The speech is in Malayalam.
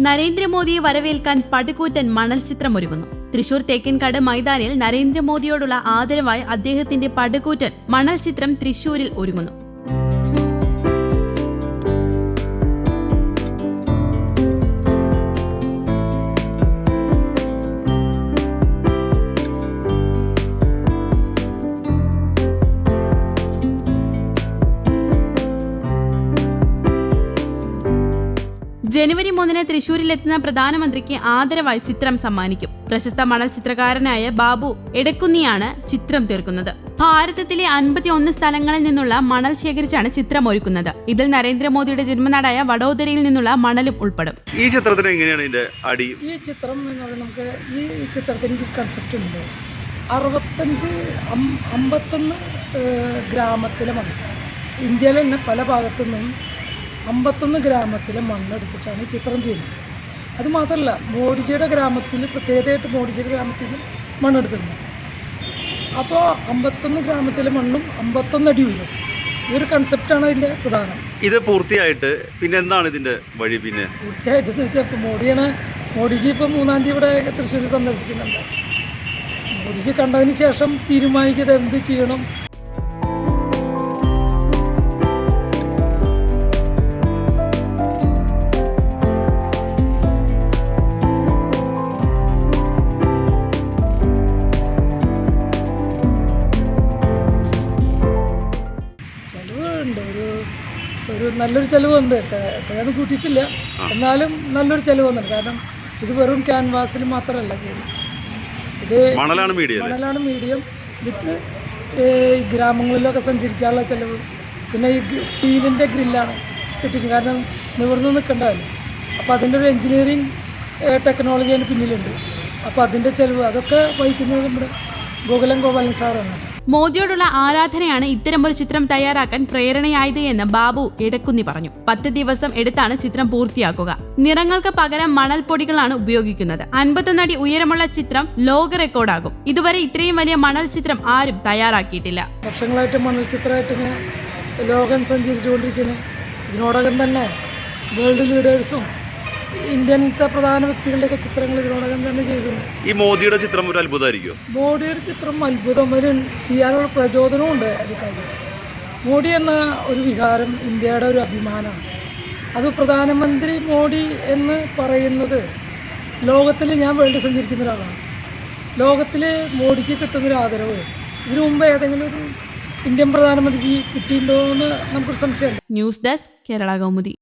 നരേന്ദ്രമോദിയെ വരവേൽക്കാൻ പടുകൂറ്റൻ മണൽ ചിത്രം ഒരുങ്ങുന്നു. തൃശൂർ തേക്കിൻകാട് മൈതാനിൽ നരേന്ദ്രമോദിയോടുള്ള ആദരവായി അദ്ദേഹത്തിന്റെ പടുകൂറ്റൻ മണൽ ചിത്രം തൃശൂരിൽ ഒരുങ്ങുന്നു. ജനുവരി മൂന്നിന് തൃശൂരിലെത്തുന്ന പ്രധാനമന്ത്രിക്ക് ആദരവായി ചിത്രം സമ്മാനിക്കും. പ്രശസ്ത മണൽ ചിത്രകാരനായ ബാബു എടക്കുന്നിയാണ് ചിത്രം തീർക്കുന്നത്. ഭാരതത്തിലെ അൻപത്തി ഒന്ന് സ്ഥലങ്ങളിൽ നിന്നുള്ള മണൽ ശേഖരിച്ചാണ് ചിത്രം ഒരുക്കുന്നത്. ഇതിൽ നരേന്ദ്രമോദിയുടെ ജന്മനാടായ വഡോദരയിൽ നിന്നുള്ള മണലും ഉൾപ്പെടും. ഈ ചിത്രത്തിന് എങ്ങനെയാണ് ഇതിന്റെ അടി? ഈ ചിത്രം എന്ന് പറയുന്നത് നമുക്ക് ഈ ചിത്രത്തിന് കൺസെപ്റ്റ് ഉണ്ട്. അറുപത്തഞ്ച് അമ്പത്തൊന്ന് ഗ്രാമത്തിലെ മണൽ. ഇന്ത്യയിലെ തന്നെ പല ഭാഗത്തു നിന്നും അമ്പത്തൊന്ന് ഗ്രാമത്തിലെ മണ്ണെടുത്തിട്ടാണ് ഈ ചിത്രം ചെയ്യുന്നത്. അതുമാത്രമല്ല മോഡിജിയുടെ ഗ്രാമത്തിൽ പ്രത്യേകമായിട്ട് മോഡിജിയുടെ ഗ്രാമത്തിൽ മണ്ണെടുത്തിട്ടുണ്ട്. അപ്പോൾ അമ്പത്തൊന്ന് ഗ്രാമത്തിലെ മണ്ണും അമ്പത്തൊന്ന് അടി ഉയരും ഈ ഒരു കൺസെപ്റ്റാണ് അതിന്റെ പ്രധാനം. ഇത് പൂർത്തിയായിട്ട് പിന്നെ എന്താണ് ഇതിന്റെ വഴി പിന്നെ? പൂർത്തിയായിട്ടെന്ന് വെച്ചാൽ ഇപ്പോൾ മോഡിയാണ് മോഡിജി ഇപ്പോൾ മൂന്നാം തീയതി ഇവിടെ തൃശ്ശൂർ സന്ദർശിക്കുന്നുണ്ട്. മോഡിജി കണ്ടതിന് ശേഷം തീരുമാനിക്കുന്നത് എന്ത് ചെയ്യണം ഒരു ചിലവ് വന്നിട്ടുണ്ട് എത്രയാണ് കൂട്ടിയിട്ടില്ല. എന്നാലും നല്ലൊരു ചിലവ് വന്നിട്ടുണ്ട് കാരണം ഇത് വെറും ക്യാൻവാസിൽ മാത്രമല്ല ചെയ്യുന്നത്. ഇത് മണലാണ് മീഡിയം മണലാണ് മീഡിയം വിത്ത് ഗ്രാമങ്ങളിലൊക്കെ സഞ്ചരിക്കാനുള്ള ചിലവ്. പിന്നെ ഈ സ്റ്റീലിന്റെ ഗ്രില്ലാണ് കിട്ടിക്കുന്നത് കാരണം നിവർന്ന് നിൽക്കേണ്ടതല്ല അപ്പോൾ അതിന്റെ ഒരു എൻജിനീയറിങ് ടെക്നോളജി അതിന് പിന്നിലുണ്ട്. അപ്പോൾ അതിന്റെ ചിലവ് അതൊക്കെ വഹിക്കുന്നത് നമ്മുടെ ഗോകുലം ഗോപാലൻ സാറാണ്. മോദിയോടുള്ള ആരാധനയാണ് ഇത്തരമൊരു ചിത്രം തയ്യാറാക്കാൻ പ്രേരണയായത് എന്ന് ബാബു എടക്കുന്നി പറഞ്ഞു. പത്ത് ദിവസം എടുത്താണ് ചിത്രം പൂർത്തിയാക്കുക. നിറങ്ങൾക്ക് പകരം മണൽ പൊടികളാണ് ഉപയോഗിക്കുന്നത് അൻപത്തൊന്നടി ഉയരമുള്ള ചിത്രം ലോക റെക്കോർഡാകും. ഇതുവരെ ഇത്രയും വലിയ മണൽ ചിത്രം ആരും തയ്യാറാക്കിയിട്ടില്ല. വർഷങ്ങളായിട്ട് മണൽ ചിത്രമായിട്ട് ലോകം സഞ്ചരിച്ചുകൊണ്ടിരിക്കുന്നു. ഇതിനോടകം തന്നെ വേൾഡ് ലീഡേഴ്സും ഇന്ത്യൻത്തെ പ്രധാന വ്യക്തികളുടെയൊക്കെ ചിത്രങ്ങൾ ഇതിനോടകം തന്നെ ചെയ്തിരുന്നു. ഈ മോദിയുടെ ചിത്രം ഒരു അത്ഭുതമായിരിക്കും മോഡിയുടെ ചിത്രം അത്ഭുതം. ഒരു ചെയ്യാനുള്ള പ്രചോദനവും ഉണ്ട് അത് കാര്യം. മോഡി എന്ന ഒരു വികാരം ഇന്ത്യയുടെ ഒരു അഭിമാനമാണ്. അത് പ്രധാനമന്ത്രി മോഡി എന്ന് പറയുന്നത് ലോകത്തിൽ ഞാൻ വേൾഡ് സഞ്ചരിക്കുന്ന ഒരാളാണ്. ലോകത്തിൽ മോഡിക്ക് കിട്ടുന്നൊരു ആദരവ്. ഇതിനു മുമ്പ് ഏതെങ്കിലും ഒരു ഇന്ത്യൻ പ്രധാനമന്ത്രിക്ക് കിട്ടിയിട്ടുണ്ടോ എന്ന് നമുക്കൊരു സംശയമുണ്ട്. News desk Kerala Kaumudi.